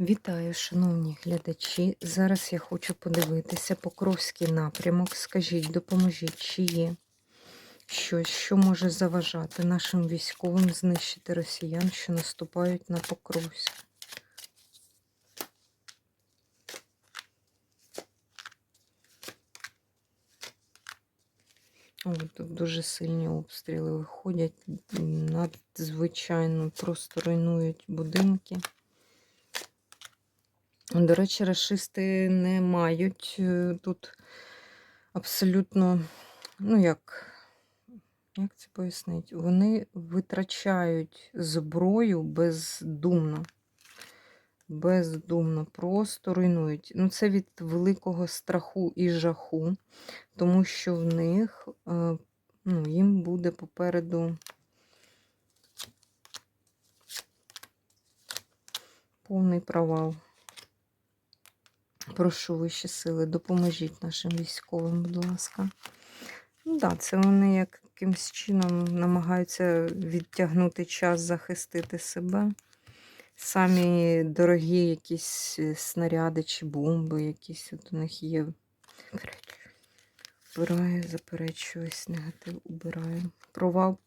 Вітаю, шановні глядачі. Зараз я хочу подивитися Покровський напрямок. Скажіть, допоможіть, чи є щось, що може заважати нашим військовим знищити росіян, що наступають на Покровськ. О, тут дуже сильні обстріли виходять. Надзвичайно просто руйнують будинки. До речі, расисти не мають е, тут абсолютно, ну як, як це пояснити? Вони витрачають зброю бездумно. Бездумно, просто руйнують. Ну, це від великого страху і жаху, тому що в них е, ну, їм буде попереду повний провал. Прошу вищі сили, допоможіть нашим військовим, будь ласка. Ну да, це вони якимось чином намагаються відтягнути час, захистити себе. Самі дорогі якісь е, снаряди чи бомби, якісь от у них є. Убираю, заперечуюсь, негатив убираю. Провал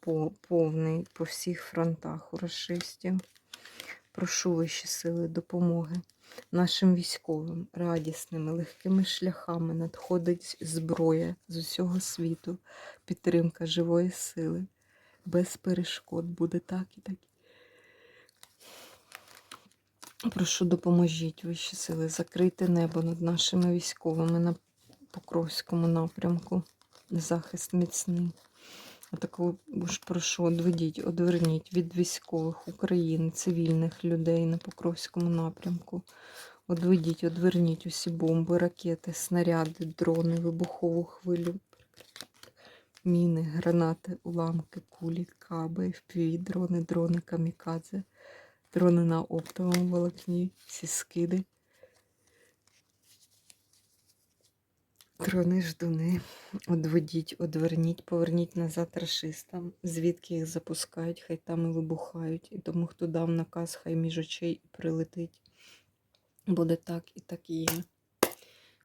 повний по всіх фронтах у расистів. Прошу вищі сили допомоги нашим військовим радісними, легкими шляхами надходить зброя з усього світу, підтримка живої сили, без перешкод буде так і так. Прошу допоможіть вищі сили, закрити небо над нашими військовими на Покровському напрямку. Захист міцний. А також прошу, одведіть, одверніть від військових України, цивільних людей на Покровському напрямку. Одведіть, одверніть усі бомби, ракети, снаряди, дрони, вибухову хвилю, міни, гранати, уламки, кулі, каби, впіві, дрони, дрони, камікадзе, дрони на оптовому волокні, всі скиди. Трони ждуни, одведіть, одверніть, поверніть назад рашистам, звідки їх запускають, хай там і вибухають. І тому, хто дав наказ, хай між очей і прилетить. Буде так і так і є.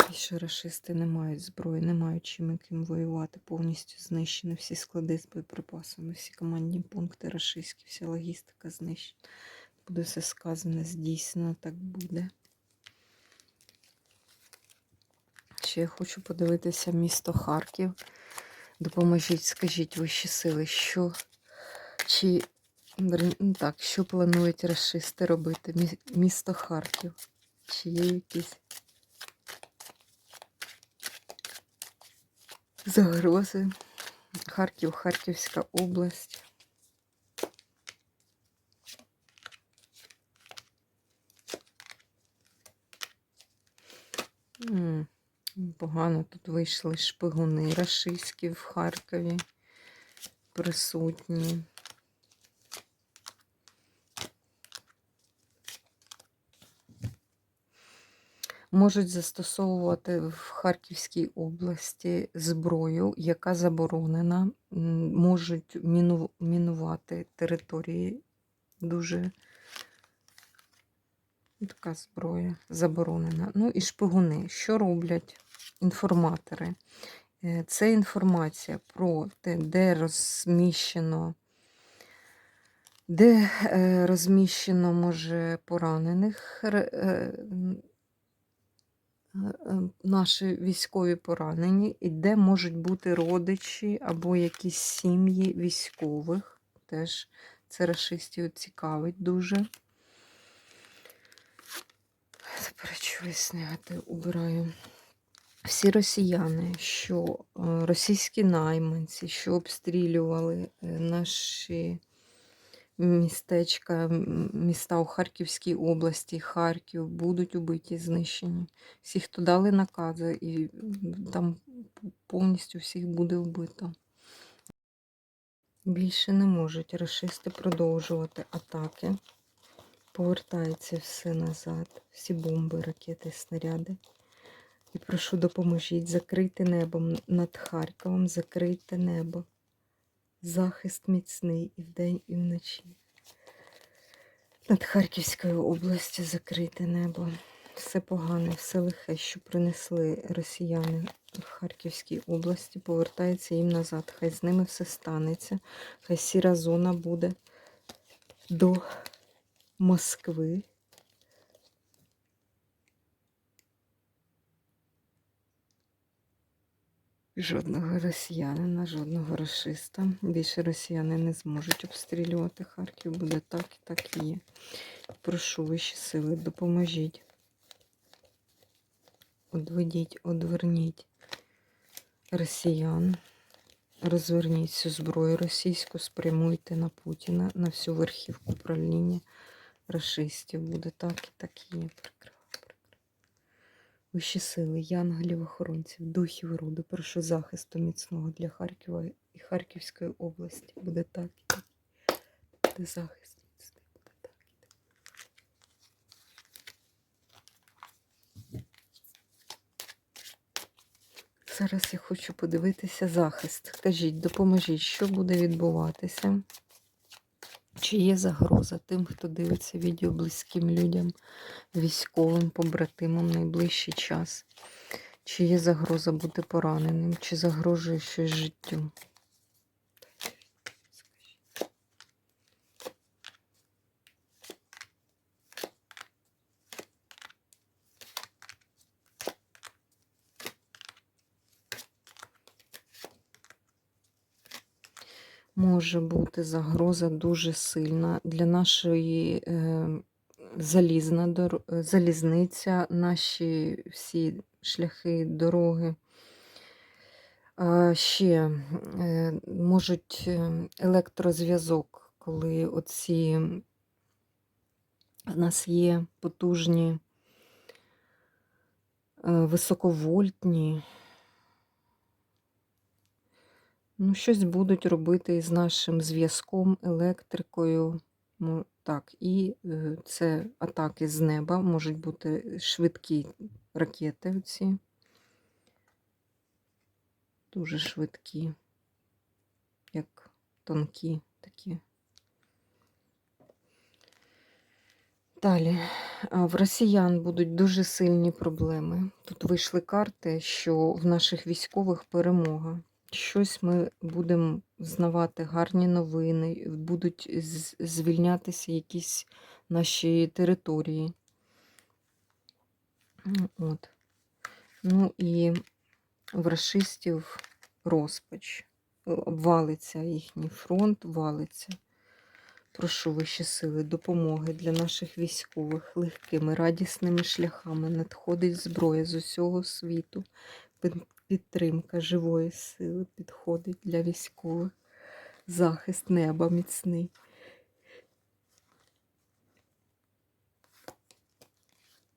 Більше рашисти не мають зброї, не мають чим яким воювати. Повністю знищені всі склади з боєприпасами, всі командні пункти рашистські, вся логістика знищена. Буде все сказане, здійснено, так буде. Ще я хочу подивитися місто Харків. Допоможіть, скажіть вищі сили, що чи ну так, що планують расисти робити? Місто Харків. Чи є якісь загрози? Харків, Харківська область. М Погано тут вийшли шпигуни рашистські в Харкові присутні. Можуть застосовувати в Харківській області зброю, яка заборонена, можуть міну, мінувати території дуже така зброя заборонена. Ну і шпигуни. Що роблять інформатори? Е, це інформація про те, де розміщено, де е, розміщено, може, поранених е, наші військові поранені, і де можуть бути родичі або якісь сім'ї військових. Теж це расистів цікавить дуже. Заперечуюсь, негатив убираю. Всі росіяни, що е, російські найманці, що обстрілювали е, наші містечка, міста у Харківській області, Харків, будуть убиті, знищені. Всі, хто дали накази, і там повністю всіх буде вбито. Більше не можуть расисти продовжувати атаки. Повертається все назад, всі бомби, ракети, снаряди. І прошу допоможіть закрити небом над Харковом, закрийте небо. Захист міцний і вдень, і вночі. Над Харківською областю закрите небо. Все погане, все лихе, що принесли росіяни в Харківській області, повертається їм назад. Хай з ними все станеться. Хай сіра зона буде до Москви. Жодного росіянина, жодного расиста. Більше росіяни не зможуть обстрілювати Харків. Буде так і так і є. Прошу вищі сили, допоможіть. Одведіть, одверніть росіян. Розверніть всю зброю російську, спрямуйте на Путіна, на всю верхівку правління расистів. Буде так і так і є. Прикриваю. Вищі сили, янголів, охоронців, духів роду, прошу захисту міцного для Харкова і Харківської області. Буде так і так. Буде захист міцний, буде так і так. Зараз я хочу подивитися захист. Кажіть, допоможіть, що буде відбуватися? Чи є загроза тим, хто дивиться відео близьким людям, військовим, побратимам найближчий час? Чи є загроза бути пораненим? Чи загрожує щось життю? Може бути загроза дуже сильна для нашої е, залізна е, залізниця, наші всі шляхи, дороги. А ще е, можуть е, електрозв'язок, коли оці в нас є потужні е, високовольтні. Ну, щось будуть робити із нашим зв'язком, електрикою. Так, і е, це атаки з неба, можуть бути швидкі ракети оці. Дуже швидкі, як тонкі такі. Далі, в росіян будуть дуже сильні проблеми. Тут вийшли карти, що в наших військових перемога. Щось ми будемо знавати гарні новини, будуть звільнятися якісь наші території. От. Ну і в расистів розпач. Е, Обвалиться їхній фронт, валиться. Прошу вищі сили, допомоги для наших військових легкими, радісними шляхами. Надходить зброя з усього світу. Під- Підтримка живої сили підходить для військових. Захист неба міцний.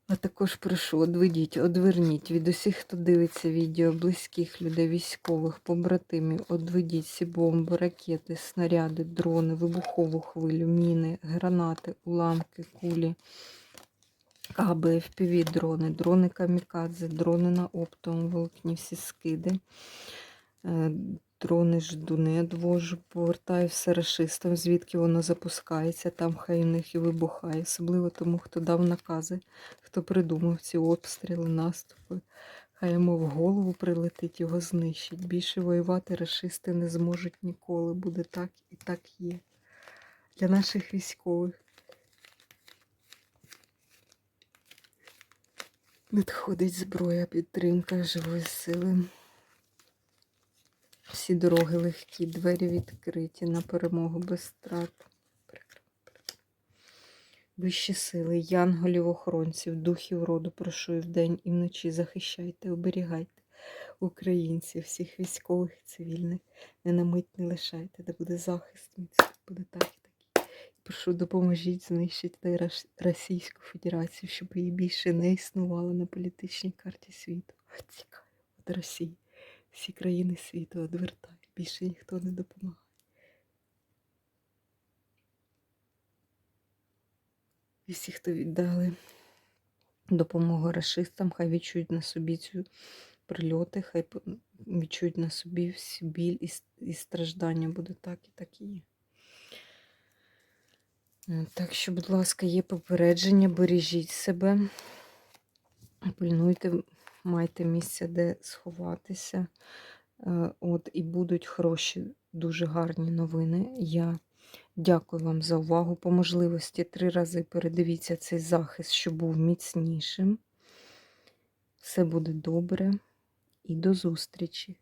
А також прошу, одведіть, одверніть від усіх, хто дивиться відео, близьких людей, військових, побратимів, одведіть всі бомби, ракети, снаряди, дрони, вибухову хвилю, міни, гранати, уламки, кулі, каби, FPV дрони, дрони камікадзе, дрони на оптовому волокні, всі скиди. Е, Дрони ждуни одвожу, повертаю все рашистам, звідки воно запускається, там хай у них і вибухає, особливо тому, хто дав накази, хто придумав ці обстріли, наступи. Хай йому в голову прилетить, його знищить. Більше воювати рашисти не зможуть ніколи. Буде так і так є. Для наших військових. Надходить зброя, підтримка живої сили. Всі дороги легкі, двері відкриті на перемогу без страт. Вищі сили, янголів, охоронців, духів роду, прошу і вдень і вночі захищайте, оберігайте українців, всіх військових і цивільних. Не на мить не лишайте, де буде захист, міцний, буде так. Прошу, допоможіть знищити Російську Федерацію, щоб її більше не існувало на політичній карті світу. Тікаю від Росії. Всі країни світу одвертають, більше ніхто не допомагає. І всі, хто віддали допомогу расистам, хай відчують на собі цю прильоти, хай відчують на собі всі біль і страждання буде так і так і є. Е, Так що, будь ласка, є попередження, бережіть себе, пильнуйте, майте місце, де сховатися. Е, От, і будуть хороші, дуже гарні новини. Я дякую вам за увагу. По можливості три рази передивіться цей захист, щоб був міцнішим. Все буде добре і до зустрічі!